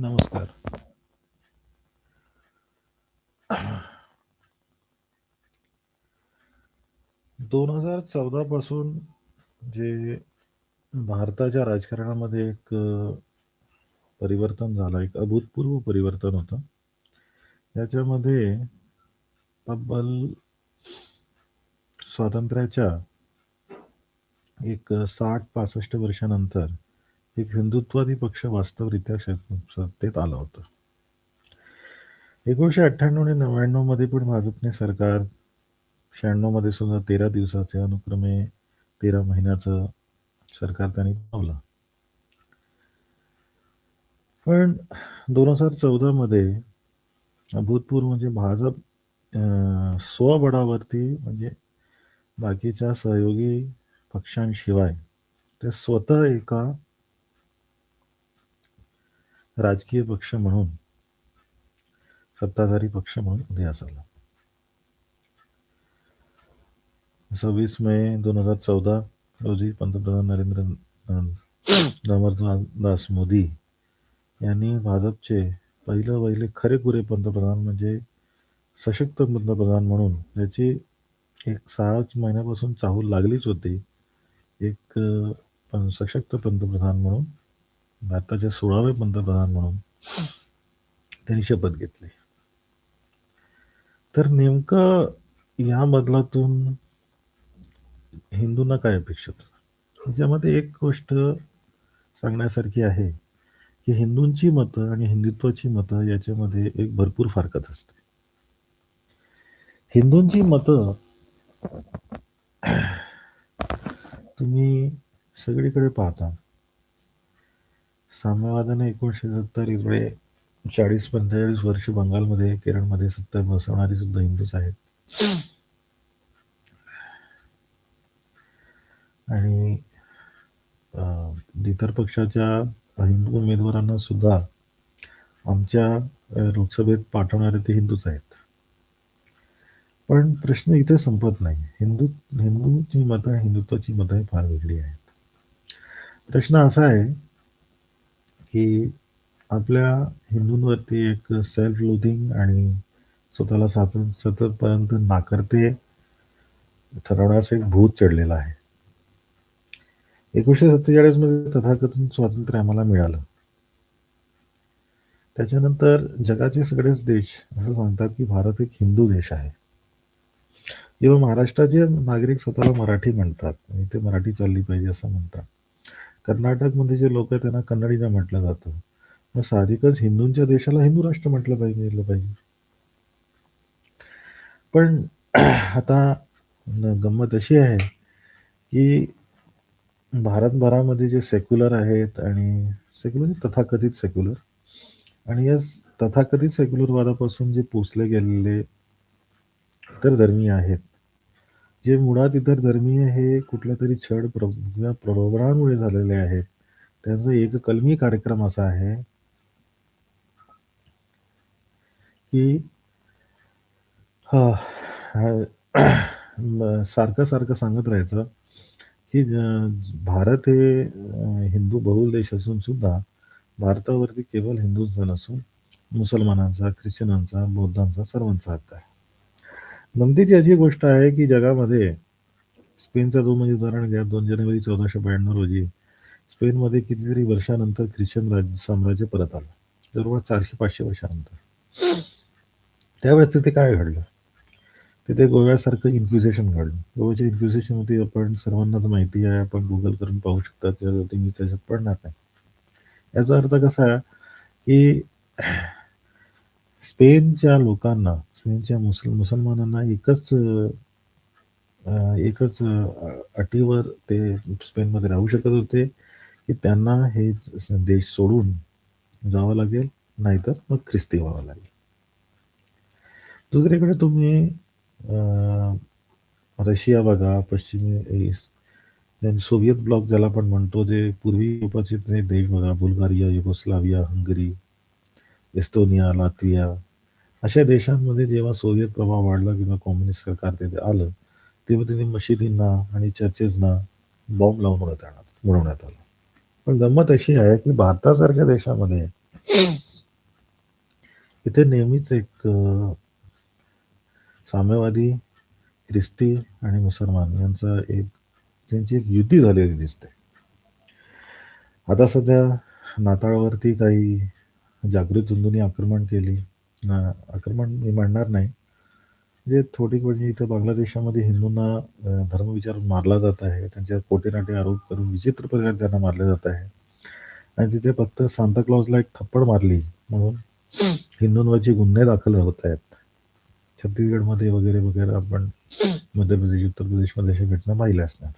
नमस्कार. दोन हजार चौदा पासून जे भारताच्या राजकारणामध्ये एक परिवर्तन झालं, एक अभूतपूर्व परिवर्तन होतं. याच्यामध्ये तब्बल स्वातंत्र्याच्या एक अ, 60-65 वर्षानंतर एक हिंदुत्वादी पक्ष वास्तवरित्या सत्तेत आला आलं होतं. 1998 आणि 99 मध्ये पण भाजपने सरकार 96 मध्ये सुद्धा 13 दिवसाचे अनुक्रमे 13 महिन्याचं सरकार त्यांनी पावलं पण 2014 मध्ये अभूतपूर्व म्हणजे भाजप स्वबळावरती म्हणजे बाकीच्या सहयोगी पक्षांशिवाय ते स्वतः एका राजकीय पक्ष म्हणून सत्ताधारी पक्ष म्हणून उदयास आला. 26 मे 2014 रोजी पंतप्रधान नरेंद्र दामोदरदास मोदी यांनी भाजपचे पहिलं वहिले खरेखुरे पंतप्रधान म्हणजे सशक्त पंतप्रधान म्हणून ज्याची एक सहाच महिन्यापासून चाहूल लागलीच होती. एक सशक्त पंतप्रधान म्हणून भारताचे 16वे पंतप्रधान म्हणून त्यांनी शपथ घेतली. तर नेमकं या बदलातून हिंदूंना काय अपेक्षित होतं? ह्याच्यामध्ये एक गोष्ट सांगण्यासारखी आहे, की हिंदूंची मतं आणि हिंदुत्वाची मतं याच्यामध्ये एक भरपूर फारकत असते. हिंदूंची मतं तुम्ही सगळीकडे पाहता. साम्यवादाने 1970 इकडे 40-45 वर्ष बंगालमध्ये, केरळमध्ये सत्ता बसवणारे सुद्धा हिंदूच आहेत. आणि इतर पक्षाच्या हिंदू उमेदवारांना सुद्धा आमच्या लोकसभेत पाठवणारे ते हिंदूच आहेत. पण प्रश्न इथे संपत नाही. हिंदू हिंदूची मतं, हिंदुत्वाची मतं फार वेगळी आहेत. प्रश्न असा आहे, की आपल्या हिंदूंवरती एक सेल्फ लोथिंग आणि स्वतःला सातत सततपर्यंत नाकर्ते ठरवण्याचं एक भूत चढलेलं आहे. 1947 मध्ये तथाकथन स्वातंत्र्य आम्हाला मिळालं. त्याच्यानंतर जगाचे सगळेच देश असं सांगतात, की भारत एक हिंदू देश आहे. जेव्हा महाराष्ट्राचे नागरिक स्वतःला मराठी म्हणतात आणि ते मराठी चालली पाहिजे असं म्हणतात. कर्नाटकमध्ये जे लोक आहेत त्यांना कन्नडीला म्हटलं जातं. मग साहजिकच हिंदूंच्या देशाला हिंदू राष्ट्र म्हटलं पाहिजे गेलं पाहिजे. पण आता गंमत अशी आहे, की भारतभरामध्ये जे सेक्युलर आहेत आणि सेक्युलर म्हणजे तथाकथित सेक्युलर आणि या तथाकथित सेक्युलरवादापासून जे पोचले गेलेले इतर धर्मीय आहेत. जे मुळात इतर धर्मीय हे कुठल्यातरी छळ प्र किंवा प्रलोभनामुळे झालेले आहेत. त्यांचा एक कलमी कार्यक्रम असा आहे की सारखं-सारखं सांगत राहायचं, की भारत हे हिंदू बहुल देश असून सुद्धा भारतावरती केवळ हिंदूंचा नसून मुसलमानांचा, ख्रिश्चनांचा, बौद्धांचा सर्वांचा हक्क आहे. गमतीची अशी गोष्ट आहे, की जगामध्ये स्पेनचं म्हणजे उदाहरण घ्या. दोन जानेवारी 1492 रोजी स्पेनमध्ये कितीतरी वर्षानंतर ख्रिश्चन राज्य साम्राज्य परत आलं. जवळपास चारशे पाचशे वर्षानंतर. त्यावेळेस तिथे काय घडलं? तिथे गोव्यासारखं इन्क्विजिशन घडलं. गोव्याच्या इन्क्विजिशनमध्ये आपण सर्वांनाच माहिती आहे. आपण गुगल करून पाहू शकता. त्याच्यावरती मी त्याच्यात पडणार नाही. याचा अर्थ कसा आहे, की स्पेनच्या लोकांना, स्पेनच्या मुसल मुसलमानांना एकच अ, एकच अ, अटीवर ते स्पेनमध्ये राहू शकत होते, की त्यांना हे देश सोडून जावं लागेल, नाहीतर मग ख्रिस्ती व्हावं लागेल. दुसरीकडे तुम्ही अ, रशिया बघा, पश्चिमी सोव्हिएत ब्लॉक ज्याला आपण म्हणतो, जे पूर्वी उपस्थित देश बघा, Bulgaria, Yugoslavia, Hungary, Estonia, Latvia अशा देशांमध्ये जेव्हा सोवियत प्रभाव वाढला किंवा कॉम्युनिस्ट सरकार तिथे आलं, तेव्हा तिथे मशिदींना आणि चर्चेसना बॉम्ब लावून उडवण्यात उडवण्यात आला पण गंमत अशी आहे, की भारतासारख्या देशामध्ये इथे नेहमीच एक साम्यवादी, ख्रिस्ती आणि मुसलमान यांचा एक त्यांची एक युती झालेली दिसते. आता सध्या नाताळवरती काही जागृत हिंदूंनी आक्रमण केली. आक्रमण मी म्हणणार नाही. म्हणजे थोडी म्हणजे इथं बांगलादेशामध्ये हिंदूंना धर्मविचार धर्म विचारून मारला जात आहे. त्यांच्यावर पोटेनाटे आरोप करून विचित्र प्रकारे त्यांना मारले जात आहे. आणि तिथे फक्त सांताक्लॉजला एक थप्पड मारली म्हणून हिंदूंवरचे गुन्हे दाखल होत आहेत. छत्तीसगडमध्ये वगैरे, वगैरे आपण मध्य प्रदेश, उत्तर प्रदेशमध्ये अशा घटना पाहिल्या असणार.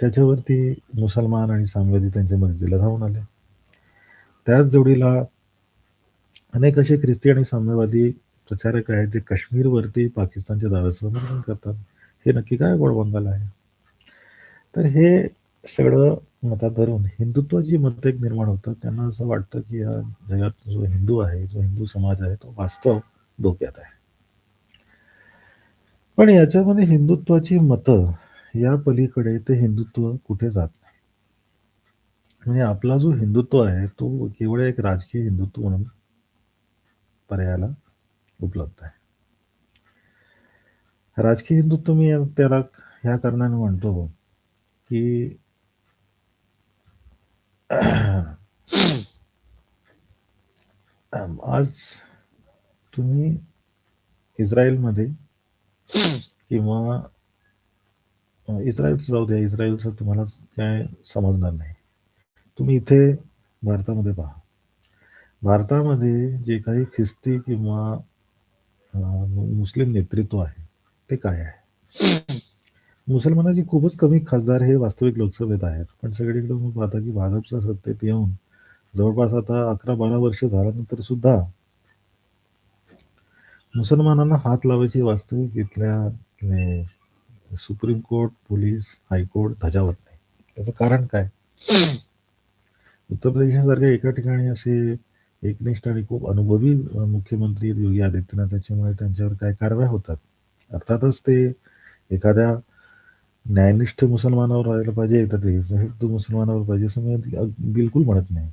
त्याच्यावरती मुसलमान आणि साम्यवादी त्यांच्या मदतीला धावून आले. त्याच जोडीला अनेक असे ख्रिस्ती आणि साम्यवादी प्रचारक आहेत, जे काश्मीरवरती पाकिस्तानच्या दाव्याचं समर्थन करतात. हे नक्की काय गोडबंगाल आहे? तर हे सगळं मतात धरून हिंदुत्वाची मत एक निर्माण होतात. त्यांना असं वाटतं, की या जगात जो हिंदू आहे, जो हिंदू समाज आहे, तो वास्तव धोक्यात आहे. पण याच्यामध्ये हिंदुत्वाची मतं या पलीकडे ते हिंदुत्व कुठे जात नाही. म्हणजे आपला जो हिंदुत्व आहे, तो केवळ एक राजकीय हिंदुत्व म्हणून पर्यायाला उपलब्ध आहे. राजकीय हिंदुत्व मी त्याला ह्या कारणाने म्हणतो, की आज तुम्ही इस्रायलमध्ये किंवा इस्रायलचं जाऊ द्या, इस्रायलचं तुम्हाला काय समजणार नाही. तुम्ही इथे भारतामध्ये पहा. भारतामध्ये जे काही ख्रिस्ती किंवा मुस्लिम नेतृत्व आहे, ते काय आहे? मुसलमानाची खूपच कमी खासदार हे वास्तविक लोकसभेत आहेत. पण सगळीकडे तुम्ही पाहता, की भाजपच्या सत्तेत येऊन जवळपास आता 11-12 वर्ष झाल्यानंतर सुद्धा मुसलमानांना हात लावायची वास्तविक इथल्या अ, supreme court, police, high court धजावत नाही. त्याचं कारण काय? उत्तर प्रदेशासारख्या एका ठिकाणी असे एकनिष्ठ आणि खूप अनुभवी मुख्यमंत्री योगी आदित्यनाथ त्याच्यामुळे त्यांच्यावर काय कारवाया होतात. अर्थातच ते एखाद्या न्यायनिष्ठ मुसलमानावर राहायला पाहिजे, तर ते हिंदू मुसलमानावर पाहिजे असं मी बिलकुल म्हणत नाही.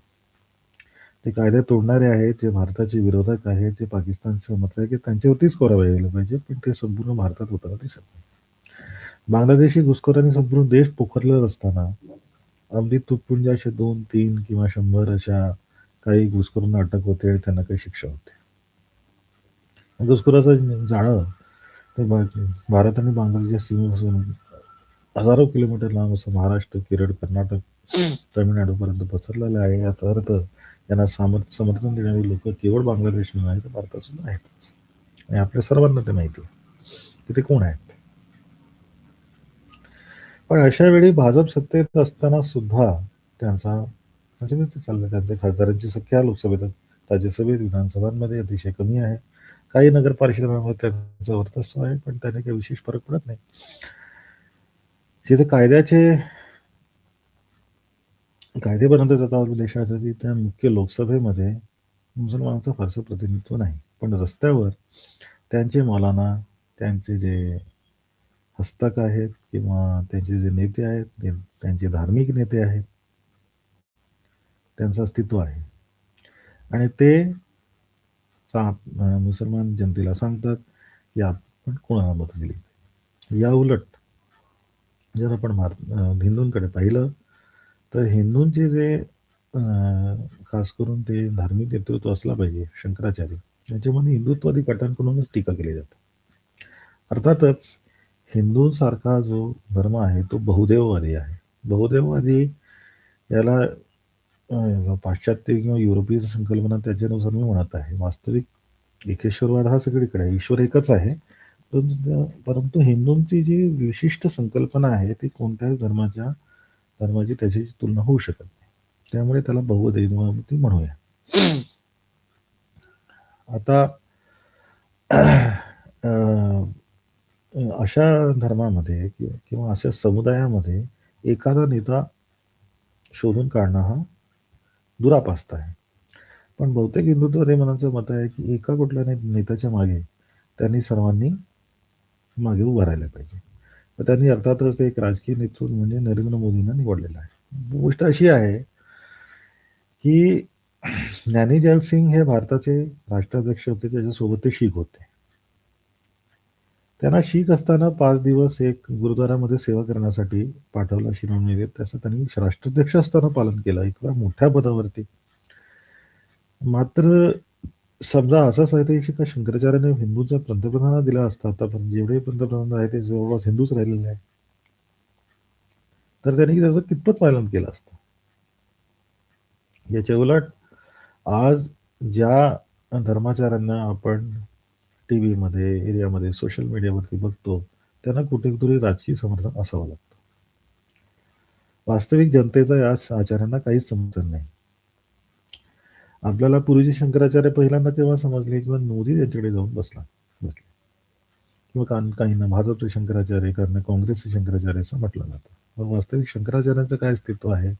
ते कायदे तोडणारे आहेत, जे भारताचे विरोधक आहेत, जे पाकिस्तानचे समर्थक आहे, की त्यांच्यावरतीच कारवाई यायला पाहिजे, पण ते संपूर्ण भारतात होताना दिसत नाही. बांगलादेशी घुसखोरांनी संपूर्ण देश पोखरलेला असताना अगदी तुटपुंज्या अशा 2, 3 किंवा शंभर अशा काही घुसखोरांना अटक होते आणि त्यांना काही शिक्षा होते. घुसखोराचं जाळं ते भारत आणि बांगलादेश सीमेपासून हजारो किलोमीटर लांब असं महाराष्ट्र, केरळ, कर्नाटक, तमिळनाडूपर्यंत पसरलेलं आहे. याचा अर्थ यांना सामर्थ समर्थन देणारी लोक केवळ बांगलादेश नाही, तर भारतात सुद्धा आहेत आणि आपल्या सर्वांना ते माहिती आहे, की ते कोण आहेत. पण अशा वेळी भाजप सत्तेत असताना सुद्धा त्यांचा म्हणजे चाललंय त्यांच्या खासदारांची संख्या लोकसभेत, राज्यसभेत, विधानसभांमध्ये अतिशय कमी आहे. काही नगर परिषदांमध्ये त्यांचं वर्चस्व आहे, पण त्याने काही विशेष फरक पडत नाही. जिथे कायद्याचे कायदे बनवले जातात देशासाठी त्या मुख्य लोकसभेमध्ये मुसलमानांचं फारसं प्रतिनिधित्व नाही. पण रस्त्यावर त्यांचे मौलाना, त्यांचे जे हस्तक आहेत किंवा त्यांचे जे नेते आहेत, त्यांचे धार्मिक नेते आहेत. त्यांचं अस्तित्व आहे. आणि ते मुसलमान जनतेला सांगतात, की आपण कोणाला मत दिली. याउलट जर आपण भारत हिंदूंकडे पाहिलं, तर हिंदूंचे जे खास करून ते धार्मिक नेतृत्व असला पाहिजे, शंकराचार्य, त्याच्यामध्ये हिंदुत्ववादी गटांकडूनच टीका केली जाते. अर्थातच हिंदूंसारखा जो धर्म आहे, तो बहुदेववादी आहे. बहुदेववादी याला पाश्चात्य किंवा युरोपीय संकल्पना त्याच्यानुसार मी म्हणत आहे. वास्तविक एकेश्वरवाद हा सगळीकडे आहे. ईश्वर एकच आहे. परंतु परंतु हिंदूंची जी विशिष्ट संकल्पना आहे, ती कोणत्याही धर्माच्या धर्माची त्याच्याशी तुलना होऊ शकत नाही. त्यामुळे त्याला बहुदैववादी म्हणूया. आता अशा धर्मामध्ये किंवा अशा समुदायामध्ये एखादा नेता शोधून काढणं हा दुरापास्त आहे. पण बहुतेक हिंदुत्ववादी मनाचं मत आहे, की एका कुठल्या नेत्याच्या मागे त्यांनी सर्वांनी मागे उभं राहिलं पाहिजे. तर त्यांनी अर्थातच एक राजकीय नेतृत्व म्हणजे नरेंद्र मोदींना निवडलेलं आहे. गोष्ट अशी आहे, की ज्ञानी सिंग हे भारताचे राष्ट्राध्यक्ष होते त्याच्यासोबत ते शीख होते त्यांना शीख असताना पाच दिवस एक गुरुद्वारामध्ये सेवा करण्यासाठी पाठवलं शिरोमणी त्याचं त्यांनी राष्ट्राध्यक्ष असताना पालन केलं. एक मोठ्या पदावरती. मात्र समजा असं साहित्य का शंकराचार्याने हिंदूंचा पंतप्रधान दिला असता आतापर्यंत जेवढे पंतप्रधान आहे ते जवळपास हिंदूच राहिलेले आहे तर त्यांनी त्याचं कितपत पालन केलं असतं? याच्या उलट आज ज्या धर्माचार्यांना आपण टी व्हीमध्ये एरियामध्ये सोशल मीडियावरती बघतो त्यांना कुठेतरी राजकीय समर्थन असावं लागतं. वास्तविक जनतेचा या आचार्यांना काहीच समर्थन नाही. आपल्याला पूर्वीचे शंकराचार्य पहिल्यांदा तेव्हा समजले किंवा मोदी त्यांच्याकडे जाऊन बसला बसले. किंवा काहींना भाजपचे शंकराचार्य कारण काँग्रेसचे शंकराचार्य असं म्हटलं जातं. पण वास्तविक शंकराचार्यांचं काय अस्तित्व आहे?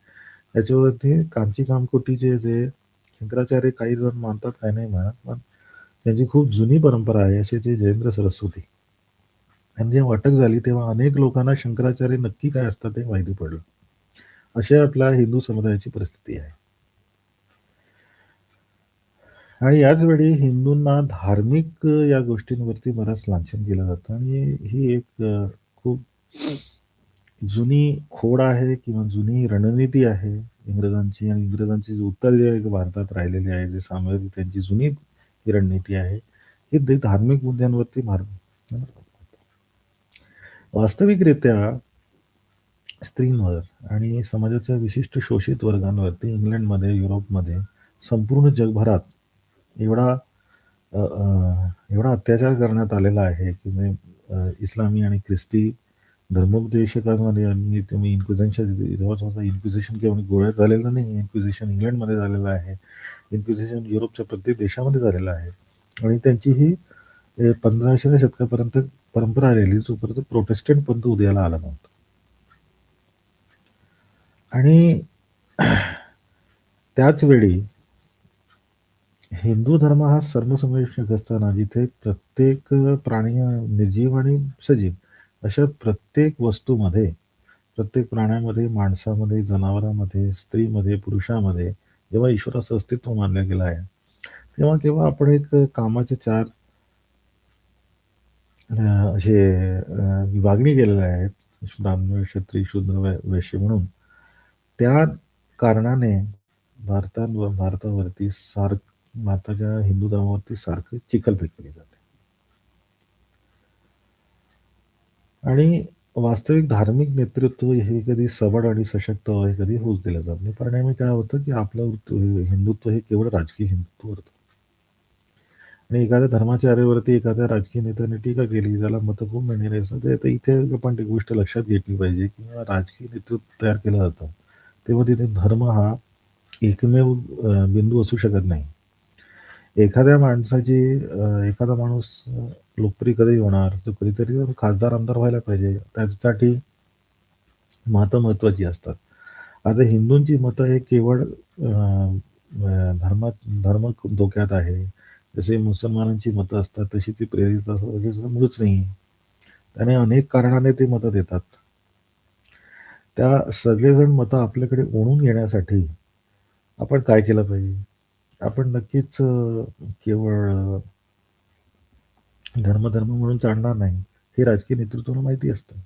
याच्यावरती कामची कामकोटीचे जे शंकराचार्य काही जण मानतात काही नाही म्हणत पण त्यांची खूप जुनी परंपरा आहे असे ते जयेंद्र सरस्वती. आणि जेव्हा अटक झाली तेव्हा अनेक लोकांना शंकराचार्य नक्की काय असतात ते माहिती पडलं. अशी आपल्या हिंदू समुदायाची परिस्थिती आहे. आणि याच वेळी हिंदूंना धार्मिक या गोष्टींवरती बरंच लांछन केलं जातं. आणि ही एक खूप जुनी खोड आहे किंवा जुनी रणनीती आहे इंग्रजांची. आणि इंग्रजांची जे उत्तर जे भारतात राहिलेली आहे जे साम्राज्य त्यांची जुनी ही रणनीती आहे. ही धार्मिक मुद्द्यांवरती भारत वास्तविकरित्या स्त्रींवर आणि समाजाच्या विशिष्ट शोषित वर्गांवरती इंग्लंडमध्ये युरोपमध्ये संपूर्ण जगभरात एवढा एवढा अत्याचार करण्यात आलेला आहे की म्हणजे इस्लामी आणि ख्रिस्ती धर्मोपदेशकांमध्ये तुम्ही इन्क्विझनच्या जवळजवळ इन्क्विझेशन किंवा गोळ्यात झालेलं नाही इन्क्विझिशन इंग्लंडमध्ये झालेलं आहे इन्क्विझेशन युरोपच्या प्रत्येक देशामध्ये झालेलं आहे. आणि त्यांची ही पंधराशे शतकापर्यंत परंपरा आलेली जोपर्यंत प्रोटेस्टंट पंथ उदयाला आला नव्हता. आणि त्याच वेळी हिंदू धर्म हा सर्वसमावेशक असताना जिथे प्रत्येक प्राणी निर्जीव आणि सजीव अशा प्रत्येक वस्तूमध्ये प्रत्येक प्राण्यामध्ये माणसामध्ये जनावरांमध्ये स्त्रीमध्ये पुरुषामध्ये जेव्हा ईश्वराचं अस्तित्व मानलं गेलं आहे तेव्हा केव्हा आपण एक कामाचे चार असे विभागणी केलेले आहेत ब्राह्मण क्षत्रिय शूद्र वैश्य म्हणून त्या कारणाने भारतात भारतावरती सारख भारताच्या हिंदू धर्मावरती सारखी चिखल फेकली जाते. आणि वास्तविक धार्मिक नेतृत्व हे कधी सबड आणि सशक्त हे कधी होऊच दिलं जात नाही. परिणामी काय होतं की आपलं हिंदुत्व हे केवळ राजकीय हिंदुत्व होतं. आणि एखाद्या धर्माचार्यावरती एखाद्या राजकीय नेत्याने टीका केली त्याला मत खूप मिळणारे असं तर इथे आपण एक गोष्ट लक्षात घेतली पाहिजे किंवा राजकीय नेतृत्व तयार केलं जातं तेव्हा तिथे धर्म हा एकमेव बिंदू असू शकत नाही. एखाद्या माणसाची एखादा माणूस लोकप्रिय कधी होणार तो कधीतरी खासदार आमदार व्हायला पाहिजे. त्यासाठी मतं महत्वाची असतात. आता हिंदूंची मतं हे केवळ धर्मात धर्म धोक्यात आहे. जसे मुसलमानांची मतं असतात तशी ती प्रेरित असं मुळच नाही. त्याने अनेक कारणाने ते मतं देतात. त्या सगळेजण मतं आपल्याकडे ओढून घेण्यासाठी आपण काय केलं पाहिजे? आपण नक्कीच केवळ धर्मधर्म म्हणून चालणार नाही हे राजकीय नेतृत्वाला माहिती असतं.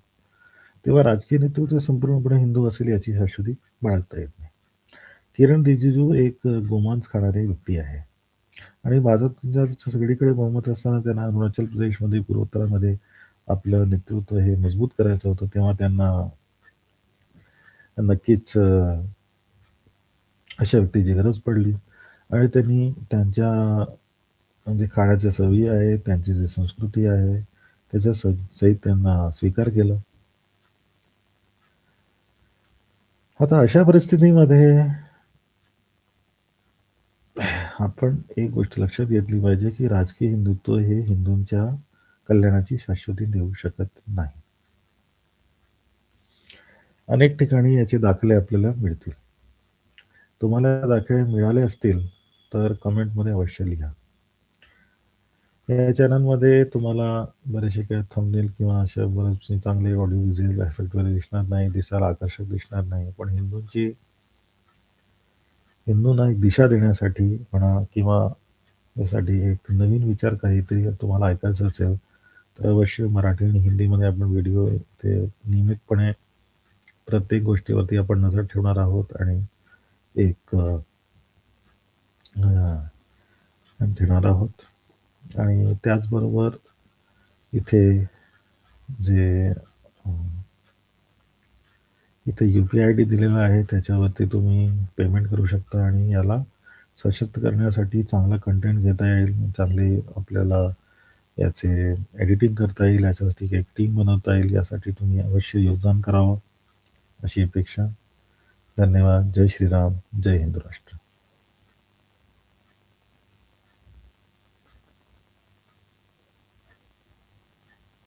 तेव्हा राजकीय नेतृत्व संपूर्णपणे हिंदू असेल याची शाश्वती बाळगता येत नाही. किरण रिजिजू एक गोमांस खाणारी व्यक्ती आहे. आणि भाजपच्या सगळीकडे बहुमत असताना त्यांना अरुणाचल प्रदेशमध्ये पूर्वोत्तरामध्ये आपलं नेतृत्व हे मजबूत करायचं होतं तेव्हा त्यांना नक्कीच अशा व्यक्तीची गरज पडली. आणि त्यांनी त्यांच्या म्हणजे काळाच्या सवयी आहे त्यांची जी संस्कृती आहे त्याच्या सहित त्यांना स्वीकार केला. आता अशा परिस्थितीमध्ये आपण एक गोष्ट लक्षात घेतली पाहिजे की राजकीय हिंदुत्व हे हिंदूंच्या कल्याणाची शाश्वती देऊ शकत नाही. अनेक ठिकाणी याचे दाखले आपल्याला मिळतील. तुम्हाला दाखले मिळाले असतील तर कमेंटमध्ये अवश्य लिहा. या चॅनलमध्ये तुम्हाला बरेचसे काही थंबनेल किंवा अशा बरेचसे चांगले ऑडिओ व्हिज्युअल इफेक्ट वगैरे दिसणार नाही दिसायला आकर्षक दिसणार नाही. पण हिंदूंची हिंदूंना एक दिशा देण्यासाठी म्हणा किंवा यासाठी एक नवीन विचार काहीतरी तुम्हाला ऐकायचं असेल तर अवश्य मराठी आणि हिंदीमध्ये आपण व्हिडिओ ते नियमितपणे प्रत्येक गोष्टीवरती आपण नजर ठेवणार आहोत. आणि एक घेणार आहोत. आणि त्याचबरोबर इथे जे इथे यू पी आय डी दिलेला आहे त्याच्यावरती तुम्ही पेमेंट करू शकता आणि याला सशक्त करण्यासाठी चांगला कंटेंट घेता येईल. चांगले आपल्याला याचे एडिटिंग करता येईल याच्यासाठी एक टीम बनवता येईल यासाठी तुम्ही अवश्य योगदान करावं अशी अपेक्षा. धन्यवाद. जय श्रीराम. जय हिंदू राष्ट्र.